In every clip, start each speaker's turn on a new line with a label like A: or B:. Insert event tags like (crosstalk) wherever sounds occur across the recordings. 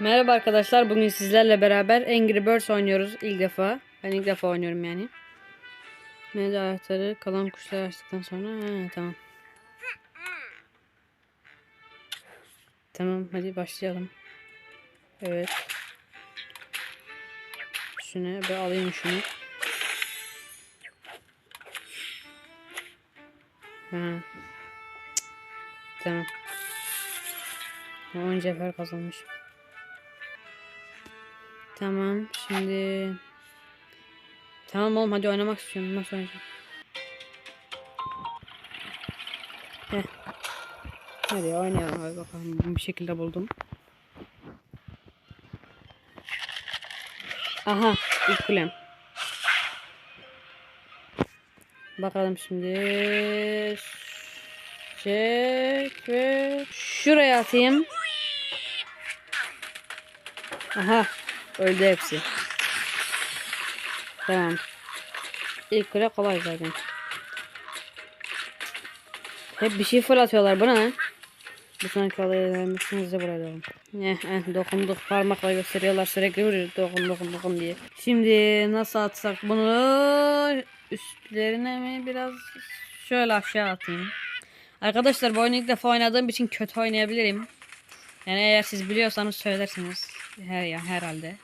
A: Merhaba arkadaşlar. Bugün sizlerle beraber Angry Birds oynuyoruz ilk defa. Ben ilk defa oynuyorum yani. Mevcut anahtarı kalan kuşları açtıktan sonra ha, tamam. Tamam hadi başlayalım. Evet. Şunu bir alayım şunu. Ha. Tamam. 10 cevher kazanmış. Tamam şimdi Tamam oğlum hadi oynamak istiyorum. Nasıl oynayacağım? Heh. Hadi oynayalım hadi bakalım. Bir şekilde buldum. Aha ilk kulem. Bakalım şimdi. Çek ve şuraya atayım. Aha öldü hepsi. Tamam. İlk kule kolay zaten. Hep bir şey fırlatıyorlar bana ne? Bu sanki olayı vermişsiniz de buraya doğru. Eh, eh, dokunduk parmakla gösteriyorlar sürekli vuruyor dokun dokun dokun diye. Şimdi nasıl atsak bunu üstlerine mi biraz şöyle aşağı atayım. Arkadaşlar bu oyunu ilk defa oynadığım için kötü oynayabilirim. Yani eğer siz biliyorsanız söylersiniz. Her ya herhalde.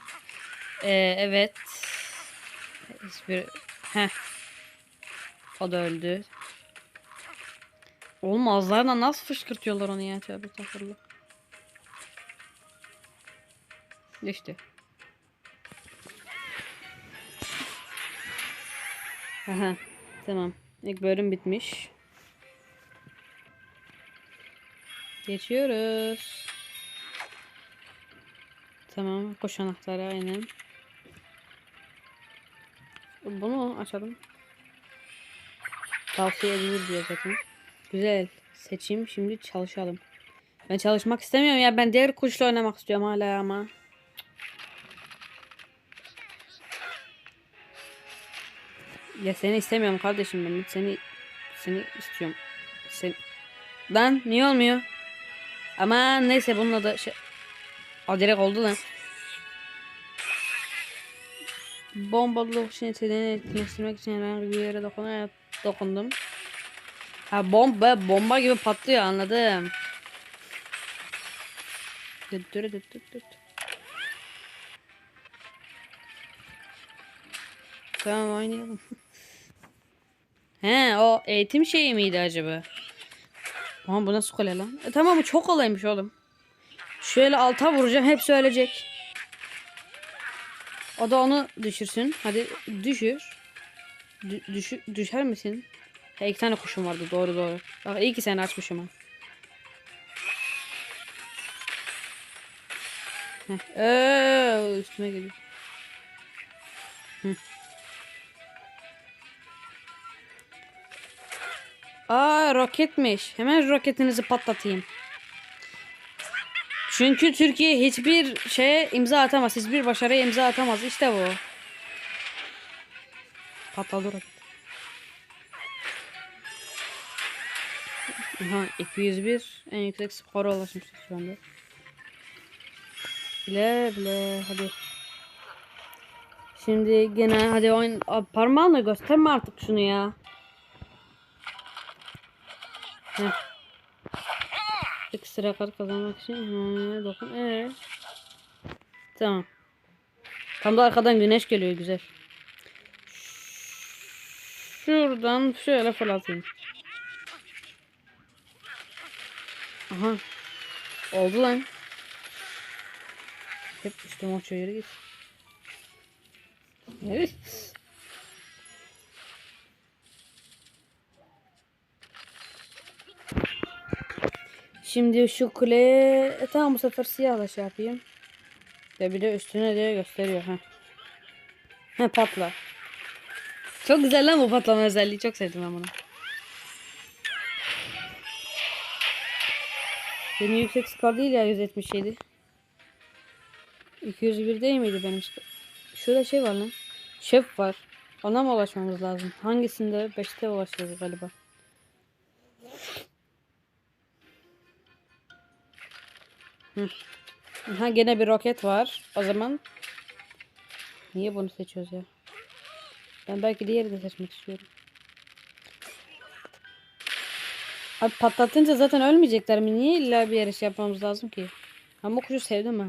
A: Ee, evet. Hiçbir Heh. O da öldü. Oğlum ağızlarına nasıl fışkırtıyorlar onu ya tövbe estağfurullah. Düştü. Aha tamam. İlk bölüm bitmiş. Geçiyoruz. Tamam koş anahtarı aynen. Bunu açalım. Tavsiye edilir diyor zaten. Güzel. Seçeyim şimdi çalışalım. Ben çalışmak istemiyorum ya. Ben diğer kuşla oynamak istiyorum hala ama. Ya seni istemiyorum kardeşim ben. Seni seni istiyorum. Sen Lan niye olmuyor? Ama neyse bununla da şey Aa direkt oldu lan. Bombalı şey yeteneğini etkinleştirmek için herhangi bir yere dokunarak dokundum. Ha bomba bomba gibi patlıyor anladım. Düt düt düt düt düt. Tamam oynayalım. (laughs) He o eğitim şeyi miydi acaba? Ama bu nasıl kolay lan? E, tamam bu çok kolaymış oğlum. Şöyle alta vuracağım hepsi ölecek. O da onu düşürsün. Hadi düşür. Dü düşü düşer misin? Ha, iki tane kuşum vardı doğru doğru. Bak iyi ki sen açmışım ha. Ee, üstüme geliyor. Aa roketmiş. Hemen roketinizi patlatayım. Çünkü Türkiye hiçbir şeye imza atamaz. Hiçbir başarıya imza atamaz. İşte bu. Patladı roket. Aha 201 en yüksek skora ulaşmıştık şu anda. Bile bile hadi. Şimdi gene hadi oyun Abi parmağınla gösterme artık şunu ya. Heh. Ekstra kart kazanmak için dokun. Ee. Tamam. Tam da arkadan güneş geliyor güzel. Şuradan şöyle fırlatayım. Aha. Oldu lan. Hep üstüme açıyor yere git. Evet. Şimdi şu kuleye e, tamam bu sefer siyahla şey yapayım. Ve bir de üstüne diye gösteriyor ha. Ha patla. Çok güzel lan bu patlama özelliği. Çok sevdim ben bunu. Benim yüksek skor değil ya 177. 201 değil miydi benim skor? Şurada şey var lan. Şef var. Ona mı ulaşmamız lazım? Hangisinde? 5'te ulaşıyoruz galiba. Hı. Ha gene bir roket var. O zaman niye bunu seçiyoruz ya? Ben belki diğeri de seçmek istiyorum. Abi patlatınca zaten ölmeyecekler mi? Niye illa bir yarış yapmamız lazım ki? Ama kuşu sevdim ha.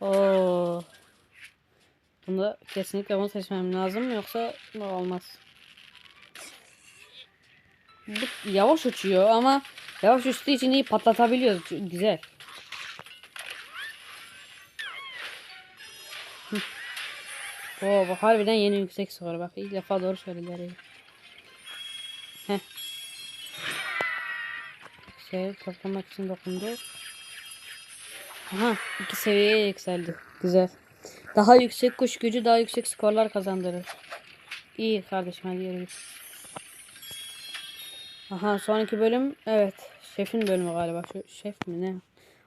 A: Oo. Bunda kesinlikle bunu seçmem lazım yoksa bu olmaz. Bu yavaş uçuyor ama yavaş uçtuğu için iyi patlatabiliyoruz. Güzel. Oo bu harbiden yeni yüksek skor bak ilk defa doğru söylediler. Heh. Şey toplamak için dokundu. Aha iki seviyeye yükseldi. Güzel. Daha yüksek kuş gücü daha yüksek skorlar kazandırır. İyi kardeşim hadi yürü. Aha sonraki bölüm evet. Şefin bölümü galiba. Şu şef mi ne?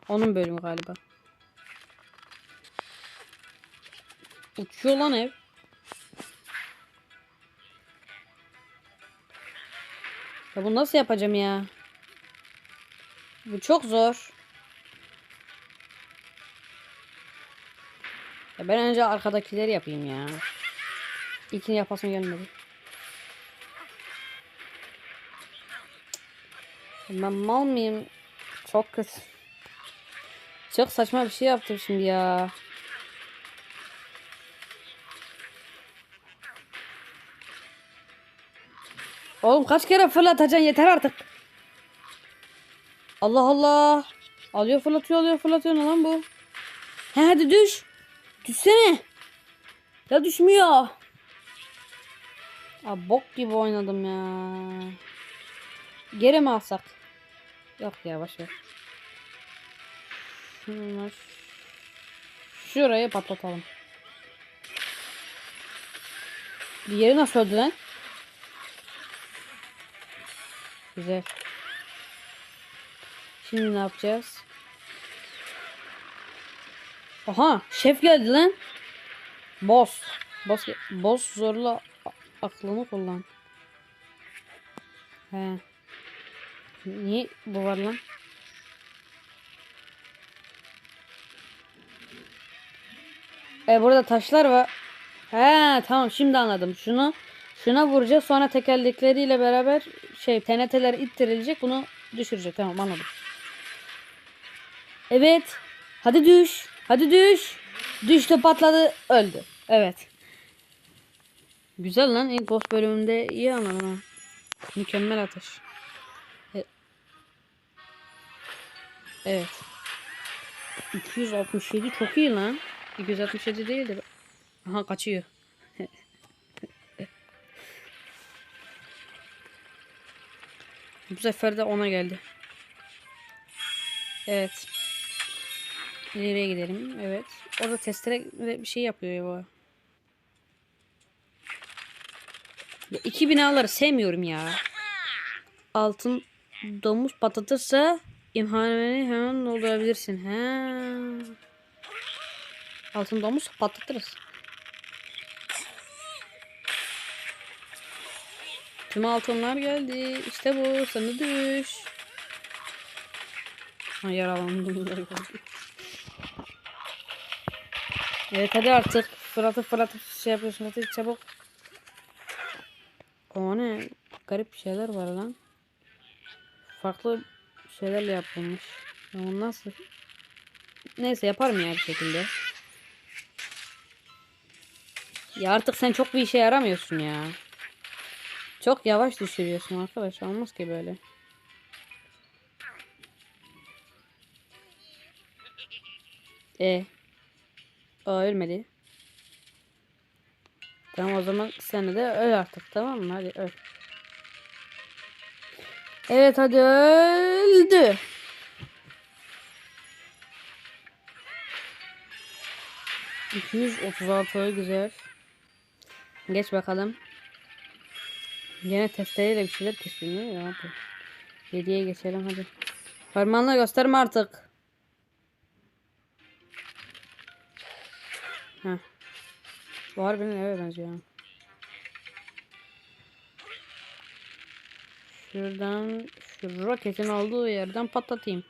A: Onun bölümü galiba. Uçuyor lan ev. Ya bunu nasıl yapacağım ya? Bu çok zor. Ya ben önce arkadakileri yapayım ya. İlkini yapasım gelmedi. Ben mal mıyım? Çok kötü. Çok saçma bir şey yaptım şimdi ya. Oğlum kaç kere fırlatacaksın yeter artık. Allah Allah. Alıyor fırlatıyor alıyor fırlatıyor ne lan bu? He hadi düş. Düşsene. Ya düşmüyor. Aa, bok gibi oynadım ya. Geri mi alsak? Yok ya boşver. Şunu şurayı patlatalım. Diğeri nasıl öldü lan? Güzel. Şimdi ne yapacağız? Aha şef geldi lan. Boss. Boss, boss zorla aklını kullan. He. Niye bu var lan? E burada taşlar var. He tamam şimdi anladım. Şunu şuna vuracağız sonra tekerlekleriyle beraber şey TNT'ler ittirilecek bunu düşürecek. Tamam anladım. Evet. Hadi düş. Hadi düş. Düştü patladı öldü. Evet. Güzel lan ilk boss bölümünde iyi anladım. Mükemmel atış. Evet. 267 çok iyi lan. 267 değildi. Aha kaçıyor. Bu sefer de ona geldi. Evet. İleriye gidelim. Evet. Orada testere bir şey yapıyor ya bu. Ya iki binaları sevmiyorum ya. Altın domuz patlatırsa imhaneni hemen doldurabilirsin. He. Altın domuz patlatırız. Tüm altınlar geldi. İşte bu. Sana düş. Ha yaralandım. (laughs) Evet hadi artık. Fırat'ı Fırat'ı şey yapıyorsun. Hadi çabuk. O ne? Garip şeyler var lan. Farklı şeylerle yapılmış. Ya o nasıl? Neyse yaparım ya bir şekilde. Ya artık sen çok bir işe yaramıyorsun ya. Çok yavaş düşürüyorsun arkadaş. Olmaz ki böyle. E. Aa ölmedi. Tamam o zaman sen de öl artık tamam mı? Hadi öl. Evet hadi öldü. Altı güzel. Geç bakalım. Yine testereyle bir şeyler kesiliyor ya. Yediye geçelim hadi. Parmağınla gösterme artık. Heh. Bu harbiden eve benziyor. Şuradan roketin olduğu yerden patlatayım.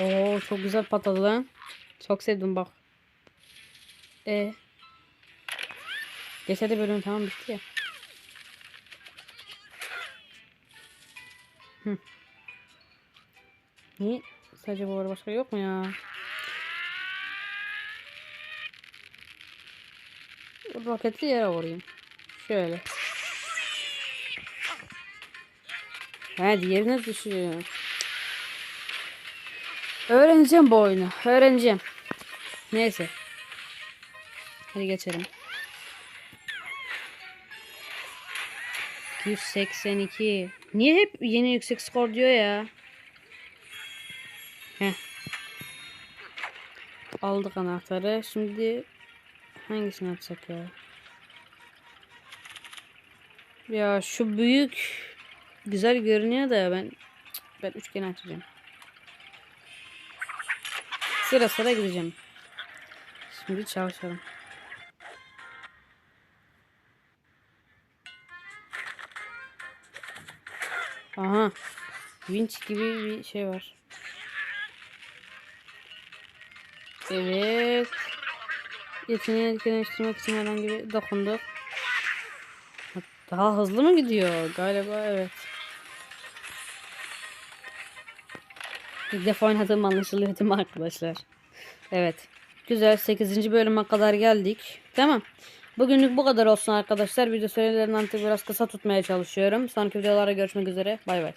A: Oo çok güzel patladı. Çok sevdim bak. E. Geçen de bölüm tamam bitti ya. Hı. Niye? Sadece bu arada başka yok mu ya? Roketli yere vurayım. Şöyle. Ha diğerine düşüyor. Öğreneceğim bu oyunu. Öğreneceğim. Neyse. Hadi geçelim. 182. Niye hep yeni yüksek skor diyor ya? Heh. Aldık anahtarı. Şimdi hangisini açsak ya? Ya şu büyük güzel görünüyor da ben ben üçgeni açacağım. Sıra sıra gideceğim. Şimdi çalışalım. Aha. Winch gibi bir şey var. Evet. Yeteneği etkileştirmek için herhangi bir dokunduk. Daha hızlı mı gidiyor? Galiba evet. İlk defa oynadığım anlaşılıyor değil mi arkadaşlar? Evet. Güzel 8. bölüme kadar geldik. Tamam. Bugünlük bu kadar olsun arkadaşlar. Video sürelerini biraz kısa tutmaya çalışıyorum. Sonraki videolarda görüşmek üzere. Bay bay.